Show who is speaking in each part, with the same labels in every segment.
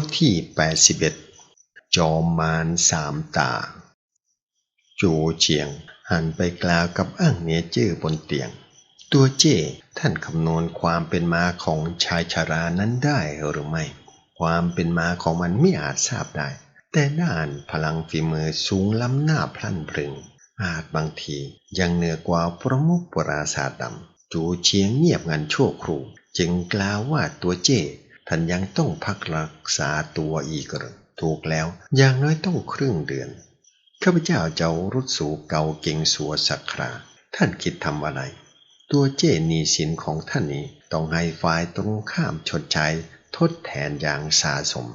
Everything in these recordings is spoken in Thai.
Speaker 1: ทที่ 81 จอมมารสามตาจูเฉียงหันไปกล่าวกับอ้างเนเจ้อบนเตียง ตัวเจ้ท่านคำนวณความเป็นมาของชายชารานั้นได้หรือไม่ ความเป็นมาของมันไม่อาจทราบได้ แต่ด้านพลังฝีมือสูงล้ำหน้าพลันพรึง อาจบางทียังเหนือกว่าประมุขปราศาสดำจูเฉียงเงียบงันชั่วครู่ จึงกล่าวว่าตัวเจ้ ท่านยังต้องพักรักษาตัวอีกหรือถูกแล้ว อย่างน้อยต้องครึ่งเดือน ข้าพเจ้าเจ้ารุดสู่เกาเก่งสัวสักครา ท่านคิดทำอะไร ตัวเจนีสินของท่านนี้ต้องให้ฝ่ายตรงข้ามชดใช้ทดแทนอย่างสาสม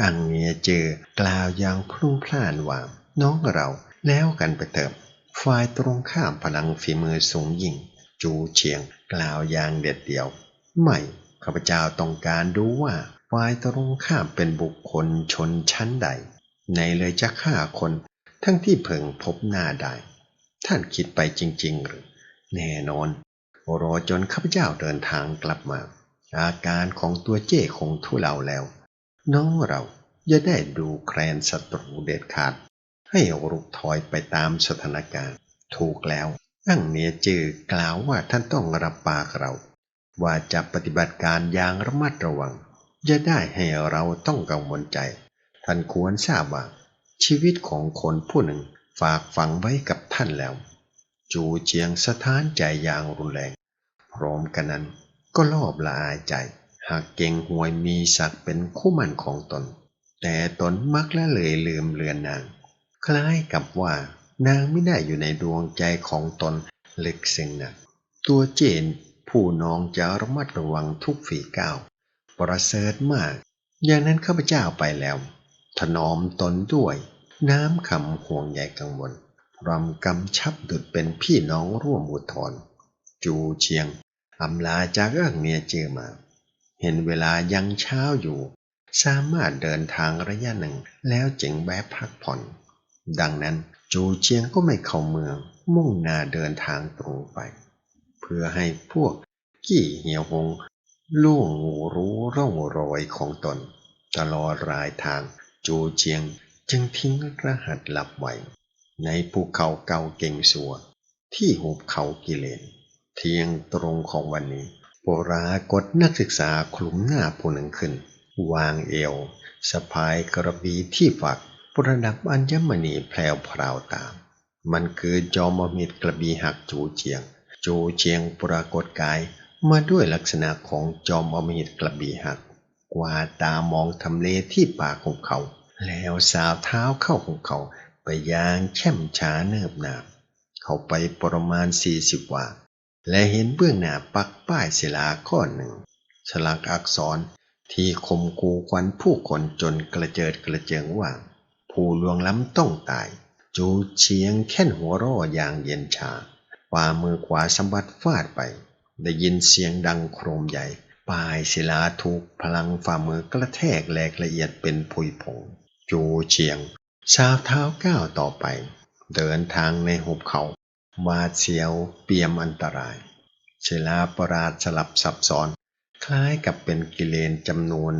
Speaker 1: อังเนียเจอกล่าวอย่างพลุ่งพล่านว่าน้องเราแล้วกันไปเติมฝ่ายตรงข้ามพลังฝีมือสูงยิ่ง จูเฉียงกล่าวอย่างเด็ดเดี่ยว ไม่ ข้าพเจ้าต้องการดูว่าฝ่ายตรงข้ามเป็นบุคคลชนชั้นใด ในเลยจะฆ่าคนทั้งที่เพิ่งพบหน้าได้ ท่านคิดไปจริง ๆ หรือ แน่นอนรอจนข้าพเจ้าเดินทางกลับมา อาการของตัวเจ้คงทุเลาแล้ว น้องเราจะได้ดูแคลนศัตรูเด็ดขาด ให้รุกถอยไปตามสถานการณ์ ถูกแล้วอั้งเนียจือกล่าวว่าท่านต้องรับปากเรา ว่าจะปฏิบัติการอย่างระมัดระวังจะได้ให้เราต้องกังวลใจ ท่านควรทราบว่า ชีวิตของคนผู้หนึ่งฝากฝังไว้กับท่านแล้ว จูเจียงสถานใจอย่างรุนแรง พร้อมกันนั้นก็รอบละอายใจ หากเก่งหวยมีศักดิ์เป็นคู่มั่นของตน แต่ตนมักละเลยลืมเลือนนาง คล้ายกับว่านางไม่ได้อยู่ในดวงใจของตนลึกซึ้งนักตัวเจน ผู้น้องจะระมัดระวังทุกฝีก้าวประเสริฐมาก อย่างนั้นข้าพเจ้าไปแล้ว ถนอมตนด้วย น้ำคำห่วงใยกังวลรำกำชับดุดเป็นพี่น้องร่วมอุทธรจูเชียงอำลาจากเรื่องเมียเจอมา เห็นเวลายังเช้าอยู่ สามารถเดินทางระยะหนึ่งแล้วจึงแวะพักผ่อน ดังนั้นจูเชียงก็ไม่เข้าเมือง มุ่งหน้าเดินทางตรงไป พื่อให้พวกกี่เหี่ยวหงล่วงรู้ร่องรอยของตน ตลอดรายทางจูเจียงจึงทิ้งรหัสหลับไว้ในภูเขาเก่าเก่งสัว ที่หุบเขากิเลน เที่ยงตรงของวันนี้ปรากฏนักศึกษาคลุมหน้าผู้หนึ่งขึ้น วางเอวสะพายกระบีที่ฝักประดับอัญมณีแพรวพราวตาม มันคือจอมมิตรกระบีหักจูเจียง จเจียงปรากฏกายมาด้วยลักษณะของจอมอมหิตกระบี่หัก กว่าตามองทำเลที่ปากของเขา แล้วสาวเท้าเข้าของเขาไปยางแช่มช้าเนิบนาบ เขาไปประมาณสี่สิบว่า และเห็นเบื้องหน้าปักป้ายศิลาข้อหนึ่ง ฉลักอักษรที่คมกูควันผู้คนจนกระเจิดกระเจิงว่า ผู้ลวงล้ำต้องตาย จูเชียงแค่นหัวร่ออย่างเย็นชา ฝ่ามือขวาสมบัติฟาดไป ได้ยินเสียงดังโครมใหญ่ปลายศิลาถูกพลังฝ่ามือกระแทกแหลกละเอียดเป็นผุยผงจูเชียงสาวเท้าก้าวต่อไป เดินทางในหุบเขาวาดเสียวเปียมอันตรายศิลาประหลาดสลับซับซ้อน คล้ายกับเป็นกิเลนจำนวน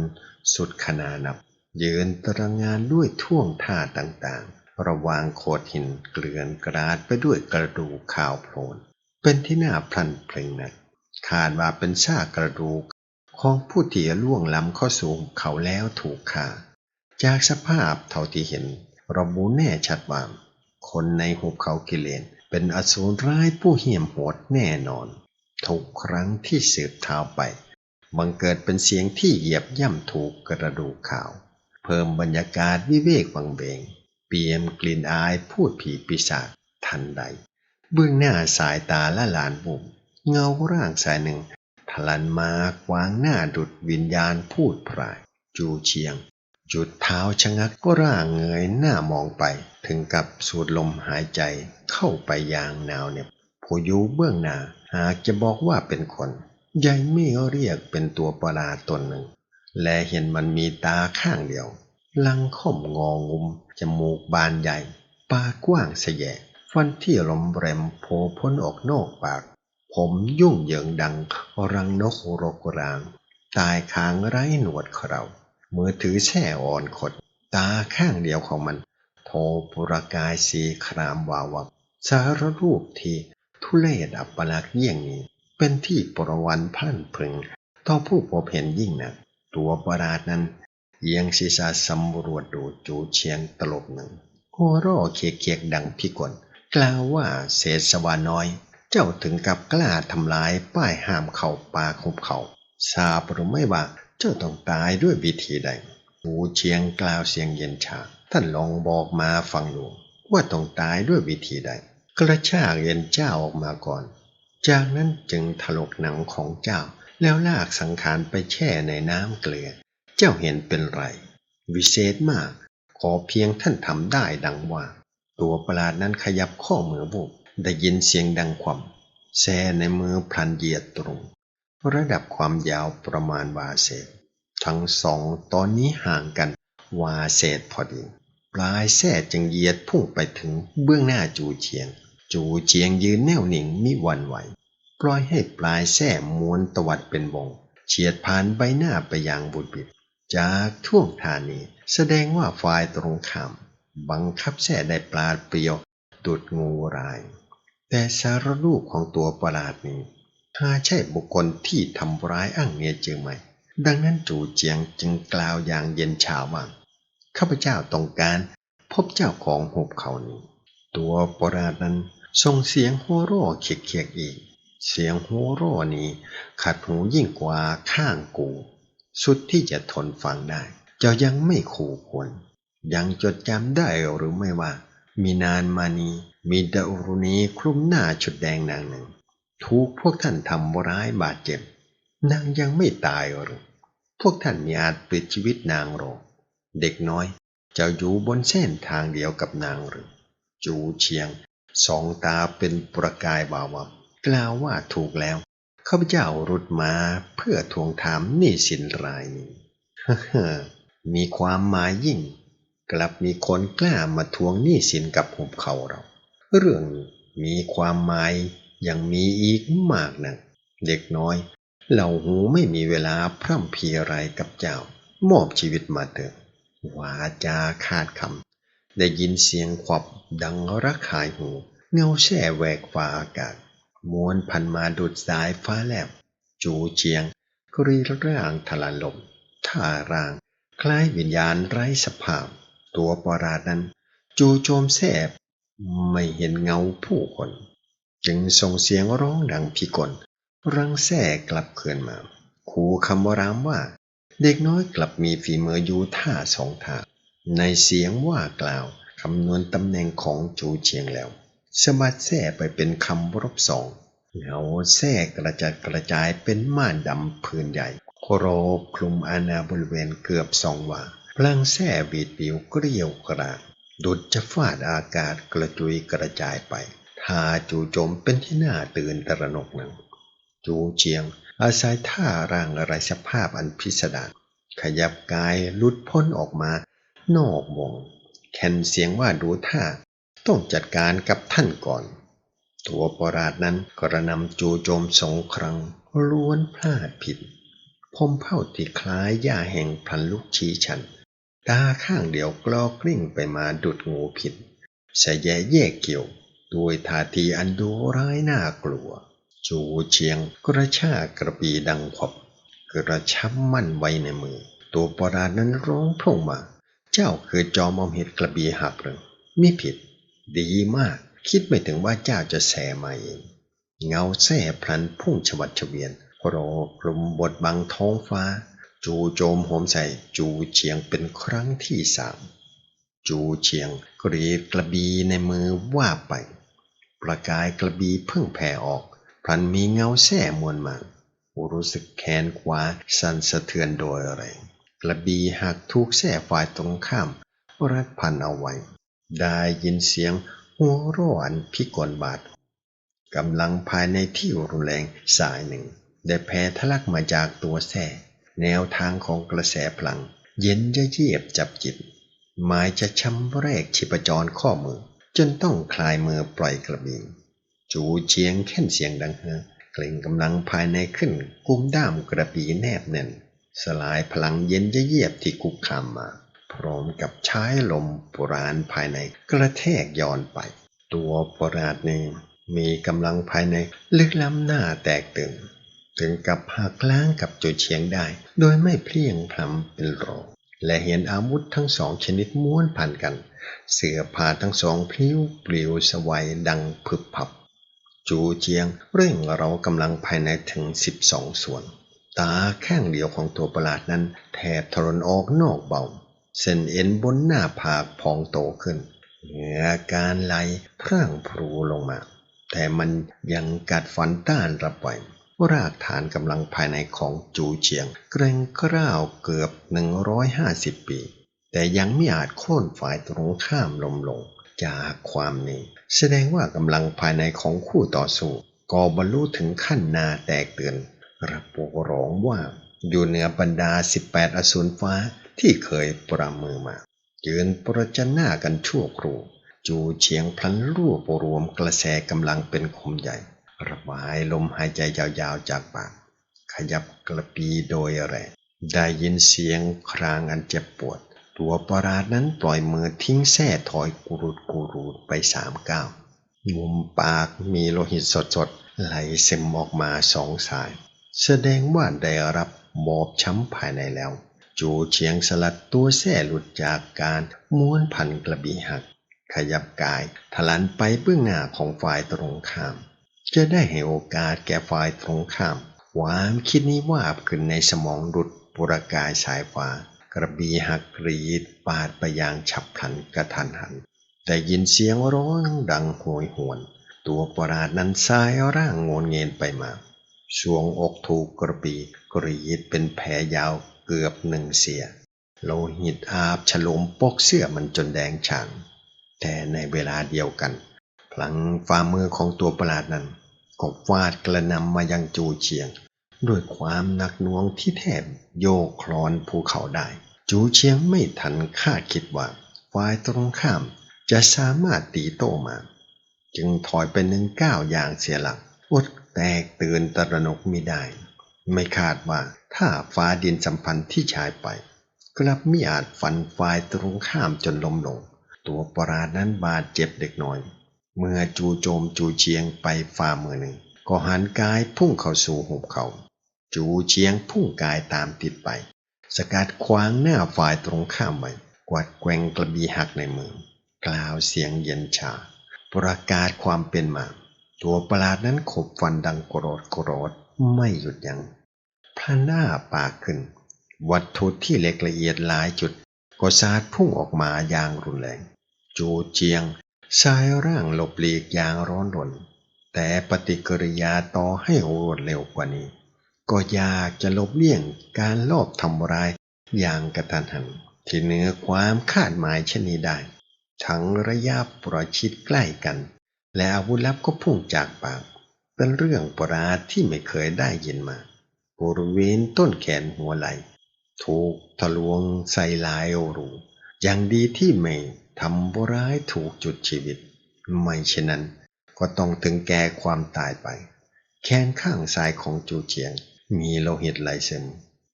Speaker 1: สุดขนานับ ยืนตระงานด้วยท่วงท่าต่างๆ ระวางโขดหินเกลื่อนกราดไปด้วยกระดูกข่าวโพลน เป็นที่น่าพลันเพลงนักคาดว่าเป็นซากกระดูกของผู้ที่ล่วงล้ำเข้าสู่เขาแล้วถูกฆ่า จากสภาพเท่าที่เห็นระบุแน่ชัดว่าคนในหุบเขากิเลนเป็นอสูรร้ายผู้เหี้ยมโหดแน่นอน ทุกครั้งที่สืบเท้าไป บังเกิดเป็นเสียงที่เหยียบย่ำถูกกระดูกข่าว เพิ่มบรรยากาศวิเวกบังเบง เปี่ยมกลิ่นอายพูดผีปีศาจทันใด เบื้องหน้าสายตาละลานบุ่มเงาร่างสายหนึ่งทลันมากวางหน้าดุดวิญญาณพูดพราย จูเชียงจุดเท้าชะงักก็ร่างเงยหน้ามองไป ถึงกับสูดลมหายใจเข้าไปอย่างหนาวเหน็บผู้อยู่เบื้องหน้าหากจะบอกว่าเป็นคนยายไม่เรียกเป็นตัวประหลาดตนหนึ่ง และเห็นมันมีตาข้างเดียว ลังค่มงองุม จมูกบานใหญ่ ปากกว้างเสยฟันที่ลมแรมโผล่พ้นออกนอกปาก ผมยุ่งเหยิงดังรังนกรกราง ตายคางไร้หนวดเครามือถือแช่อ่อนขด ตาข้างเดียวของมัน โทประกายสีครามวาวับสารรูปที่ทุเลศอัปลักษ์เยี่ยงนี้ เป็นที่ประวันพันพึงต่อผู้พบเห็นยิ่งนักตัวประหลาดนั้น เอียงศีรษะสำรวจดูจูเชียงตลบหนึ่งหัวร่อเคียกๆดังพิกลกล่าวว่าเศษสวาน้อย เจ้าถึงกับกล้าทำลายป้ายห้ามเข้าป่าคุบเขาทราบหรือไม่ว่าเจ้าต้องตายด้วยวิธีใดหูเชียงกล่าวเสียงเย็นชาท่านลองบอกมาฟังดูว่าต้องตายด้วยวิธีใด กระชากเย็นเจ้าออกมาก่อน จากนั้นจึงถลกหนังของเจ้าแล้วลากสังขารไปแช่ในน้ำเกลือ จ้าเห็นเป็นไร วิเศษมาก ขอเพียงท่านทำได้ดังว่า ตัวประหลาดนั้นขยับข้อมือบุบได้ยินเสียงดังความแซ่ในมือพลันเหยียดตรง ระดับความยาวประมาณวาเศษ ทั้งสองตอนนี้ห่างกันวาเศษพอดี ปลายแส้จึงเหยียดพุ่งไปถึงเบื้องหน้าจูเชียง จูเชียงยืนแน่วหนิ่งมิวันไหว ปล่อยให้ปลายแส้ม้วนตวัดเป็นวงเฉียดผ่านใบหน้าไปอย่างบุดบิด จากท่วงทานีแสดงว่าฝ่ายตรงข้ามบังคับแส้ได้ปลาดเปรียวดุดงูราย แต่สารรูปของตัวประหลาดนี้ถ้าใช่บุคคลที่ทำร้ายอ้างเนียจือไหม ดังนั้นจูเจียงจึงกล่าวอย่างเย็นชาว่าข้าพเจ้าต้องการพบเจ้าของหุบเขานี้ ตัวประหลาดนั้นส่งเสียงหัวร่อเคียกๆอีก เสียงหัวร่อนี้ขัดหูยิ่งกว่าข้างกู สุดที่จะทนฟังได้ เจ้ายังไม่ขู่ควรยังจดจำได้หรือไม่ว่า มีนานมานี้มีดารุณีคลุมหน้าชุดแดงนางหนึ่ง ถูกพวกท่านทำร้ายบาดเจ็บ นางยังไม่ตายหรือพวกท่านมีอาจปลิดชีวิตนางหรอเด็กน้อยเจ้าอยู่บนเส้นทางเดียวกับนางหรือ จูเชียง สองตาเป็นประกายบาวับกล่าวว่าถูกแล้ว ข้าพเจ้ารุดมาเพื่อทวงถามหนี้สินรายนี้มีความหมายยิ่ง กลับมีคนกล้ามาทวงหนี้สินกับหุบเขาเรา เรื่องนี้มีความหมายยังมีอีกมากนะเด็กน้อยเหล่าหูไม่มีเวลาพร่ำเพรียอะไรกับเจ้ามอบชีวิตมาเถอะวาจาขาดคำได้ยินเสียงขวับดังระคายหู เงาแช่แหวกฟ้าอากาศ ม้วนพันมาดุดสายฟ้าแลบ จูเจียงกรีร่างทลาลมท่าร่าง คล้ายวิญญาณไร้สภาพ ตัวปราดนั้น จูโจมแสบ ไม่เห็นเงาผู้คน จึงส่งเสียงร้องดังพิกลรังแส่กลับเคืนมาขู่คำวรามว่า เด็กน้อยกลับมีฝีมืออยู่ท่าสองท่าในเสียงว่ากล่าวคำนวณตำแหน่งของจูเชียงแล้ว สะบัดแส่ไปเป็นคำรบสองเหงาแส่กระจัดกระจายเป็นม่านดำพื้นใหญ่โครบคลุมอาณาบริเวณเกือบสองวาพลังแส่บีดปิวเกลียวกรากดุดจะฟาดอากาศกระจุยกระจายไปท่าจูโจมเป็นที่น่าตื่นตระหนกหนึ่ง จูเจียง อาศัยท่าร่างอะไรสภาพอันพิสดารขยับกายลุดพ้นออกมา นอกวงแคนเสียงว่าดูท่า ต้องจัดการกับท่านก่อน ตัวปราดนั้นกระนำจูโจมสองครั้งล้วนพลาดผิด พมเผ่าที่คล้ายหญ้าแห่งพลันลุกชี้ชัน ตาข้างเดียวกลอกลิ้งไปมาดุดงูผิดสะแยแยกเกี่ยวด้วยท่าทีอันดูร้ายน่ากลัว จูเชียงกระชากกระปีดังขบกระชับมั่นไว้ในมือ ตัวปราดนั้นร้องพ่งมา เจ้าคือจอมอมเห็ดกระบีหักหรือไม่ผิด ดีมาก คิดไม่ถึงว่าเจ้าจะแสมาเอง เงาแส่พลันพุ่งฉวัดเฉวียนโรกลุ่มบดบังท้องฟ้า จูโจมโหมใส่จูเชียงเป็นครั้งที่สามจูเชียงกรีดกระบีในมือว่าไป ประกายกระบีเพิ่งแผ่ออกพลันมีเงาแส่มวลมารู้สึกแขนขวาสั่นสะเทือนโดยแรงกระบีหักทุกแส่ฝ่ายตรงข้าม รัดพันเอาไว้ ได้ยินเสียงหัวร้อนพิกลบาดกำลังภายในที่รุนแรงสายหนึ่ง ได้แผ่ทะลักมาจากตัวแส่แนวทางของกระแสพลัง เย็นจะเยียบจับจิต หมายจะช้ำแรกชิปจรข้อมือ จนต้องคลายมือปล่อยกระบี่จูเชียงแค่นเสียงดังเฮเกรงกำลังภายในขึ้น กุมด้ามกระบี่แนบแน่น สลายพลังเย็นเยียบที่คุกคามมา พร้อมกับใช้ลมโบราณภายในกระแทกย้อนไป ตัวปราดนี้มีกำลังภายในลึกล้ำหน้าแตกตื่นถึงกับหักล้างกับจุดเฉียงได้ โดยไม่เพลียงพล้ำเป็นรองและเห็นอาวุธทั้งสองชนิดม้วนพันกัน เสือผ้าทั้งสองพลิ้วปลิวสวัยดังผึบพับ จูเจียงเร่งเรากำลังภายในถึงสิบสองส่วน ตาแข้งเดียวของตัวประหลาดนั้นแทบทรนออกนอกเบา เส้นเอ็นบนหน้าผากพองโตขึ้น เหงื่อการไหลพร่างพรูลงมา แต่มันยังกัดฟันต้านรับไหวรากฐานกำลังภายในของจูเฉียง เกรงกร้าวเกือบ 150 ปี แต่ยังไม่อาจโค่นฝ่ายตรงข้ามลมลง จากความนี้ แสดงว่ากำลังภายในของคู่ต่อสู้ก็บรรลุถึงขั้นนาแตกเตือนระปุร้องว่า อยู่เหนือบรรดา 18 อสูรฟ้า ที่เคยประมือมายืนประจันหน้ากันชั่วครู่จูเฉียงพลันรั่วบรวมกระแสกำลังเป็นคมใหญ่ ระบายลมหายใจยาวๆจากปาก ขยับกระปีโดยแรงได้ยินเสียงครางอันเจ็บปวด ตัวปราดนั้นปล่อยมือทิ้งแส้ถอยกูรูดกูรูดไปสามก้าวมุมปากมีโลหิตสดๆ ไหลเซ็มออกมาสองสาย แสดงว่าได้รับบอบช้ำภายในแล้ว จูเฉียงสลัดตัวแส้หลุดจากการม้วนพันกระบี่หัก ขยับกายทลันไปเบื้องหน้าของฝ่ายตรงข้าม จะได้ให้โอกาสแก่ฝ่ายตรงข้ามความคิดนี้ว่าขึ้นในสมองดุดปุรกายสายฟ้ากระบี่หักกรีดปาดไปอย่างฉับพลันกระทันหัน แต่ยินเสียงร้องดังโหยหวน ตัวปราดนั้นสายร่างงนเงินไปมาช่วงอกถูกกระบี่กรีดเป็นแผลยาว เกือบหนึ่งเสีย โลหิตอาบฉลมปกเสื้อมันจนแดงฉานแต่ในเวลาเดียวกัน พลังฝ่ามือของตัวประหลาดนั้นก็ฟาดกระนำมายังจูเชียง ด้วยความหนักหน่วงที่แทบโยกคลอนภูเขาได้ จูเชียงไม่ทันคาดคิดว่าฝ่ายตรงข้ามจะสามารถตีโต้มา จึงถอยไปหนึ่งก้าวอย่างเสียหลักอดแตกตื่นตระหนกไม่ได้ ไม่คาดว่าถ้าฟ้าดินสัมพันธ์ที่ชายไป กลับไม่อาจฟันฝ่ายตรงข้ามจนล้มลง ตัวปราดนั้นบาดเจ็บเด็กน้อย เมื่อจูโจมจูเชียงไปฝ่ามือหนึ่ง ก็หันกายพุ่งเข้าสู่หุบเขา จูเชียงพุ่งกายตามติดไป สกัดขวางหน้าฝ่ายตรงข้ามไว้กวาดแกว่งกระบี่หักในมือกล่าวเสียงเย็นชา ประกาศความเป็นมา ตัวประหลาดนั้นขบฟันดังโกรธโกรธ ไม่หยุดยัง้งพระหน้าปากขึ้น วัตถุที่เล็กละเอียดหลายจุด ก็สาดพุ่งออกมาอย่างรุนแรง จูเจียงชายร่างหลบหลีกอย่างร้อนรน แต่ปฏิกิริยาต่อให้รวดเร็วกว่านี้ ก็อยากจะลบเลี่ยงการลอบทำร้ายอย่างกระทันหันที่เหนือความคาดหมายเช่นนี้ได้ ทั้งระยะประชิดใกล้กัน และอาวุธลับก็พุ่งจากปาก เป็นเรื่องประหลาดที่ไม่เคยได้ยินมา บริเวณต้นแขนหัวไหล่ถูกทะลวงใส่ลายรูอย่างดีที่ไม่ทำบร้ายถูกจุดชีวิต ไม่เช่นนั้น ก็ต้องถึงแก่ความตายไป แขนข้างซ้ายของจูเจียง มีโลหิตไหลซึม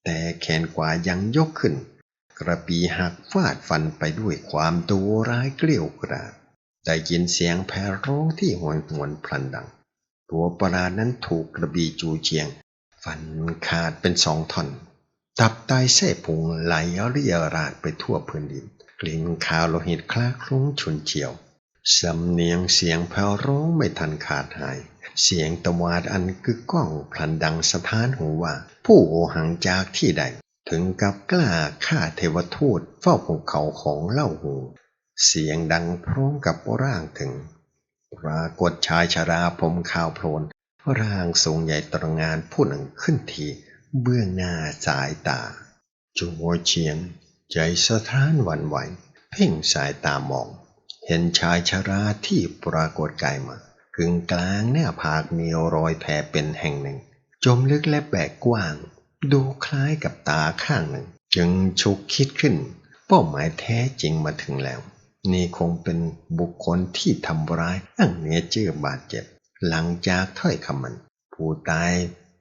Speaker 1: แต่แขนขวายังยกขึ้น กระปีหักฟาดฟันไปด้วยความตัวร้ายเกลียวกราดได้ยินเสียงแผ่ร้องที่หวนหวนพลันดัง ตัวประหลาดนั้นถูกกระบีจูเจียง ฟันขาดเป็นสองท่อน ตับไตเส้พุงไหลเรียราดไปทั่วพื้นดิน กลิ่นคาวโลหิตคลาคลุ้งฉุนเฉียวสำเนียงเสียงแผ่วร้องไม่ทันขาดหาย เสียงตะวาดอันกึกก้องพลันดังสะท้านหูว่า ผู้โอหังจากที่ใด ถึงกับกล้าฆ่าเทวทูตเฝ้าภูเขาของเล่าหู เสียงดังพร้อมกับร่างถึง ปรากฏชายชราผมขาวโพลนร่างทรงใหญ่ตระงานผู้หนึ่งขึ้นทีเบื้องหน้าสายตาจูโวเชียง ใจสะท้านหวั่นไหว เพ่งสายตามอง เห็นชายชราที่ปรากฏกายมากึ่งกลางหน้าผากมีรอยแผลเป็นแห่งหนึ่ง จมลึกและแบกกว้าง ดูคล้ายกับตาข้างหนึ่ง จึงชุกคิดขึ้น เป้าหมายแท้จริงมาถึงแล้ว นี่คงเป็นบุคคลที่ทำร้ายอังเนเจอร์บาดเจ็บ หลังจากถ้อยคำมัน ผู้ตาย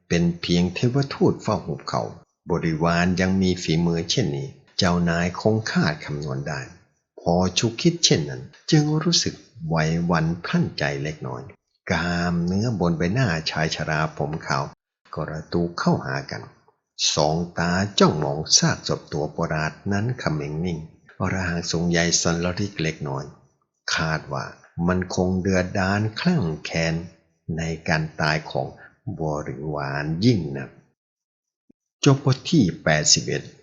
Speaker 1: เป็นเพียงเทวทูตเฝ้าหุบเขา บริวารยังมีฝีมือเช่นนี้ เจ้านายคงคาดคำนวณได้ พอชุกคิดเช่นนั้น จึงรู้สึกไหวหวันพลั่นใจเล็กน้อย กามเนื้อบนใบหน้าชายชราผมขาวกระตูเข้าหากัน สองตาจ้องมองซากศพตัวประหลาดนั้นเขม็งนิ่ง ร่างทรงใหญ่สันลริกเล็กน้อย คาดว่ามันคงเดือดดานคลั่งแค้นในการตายของบริวารยิ่งนัก จบบทที่ 81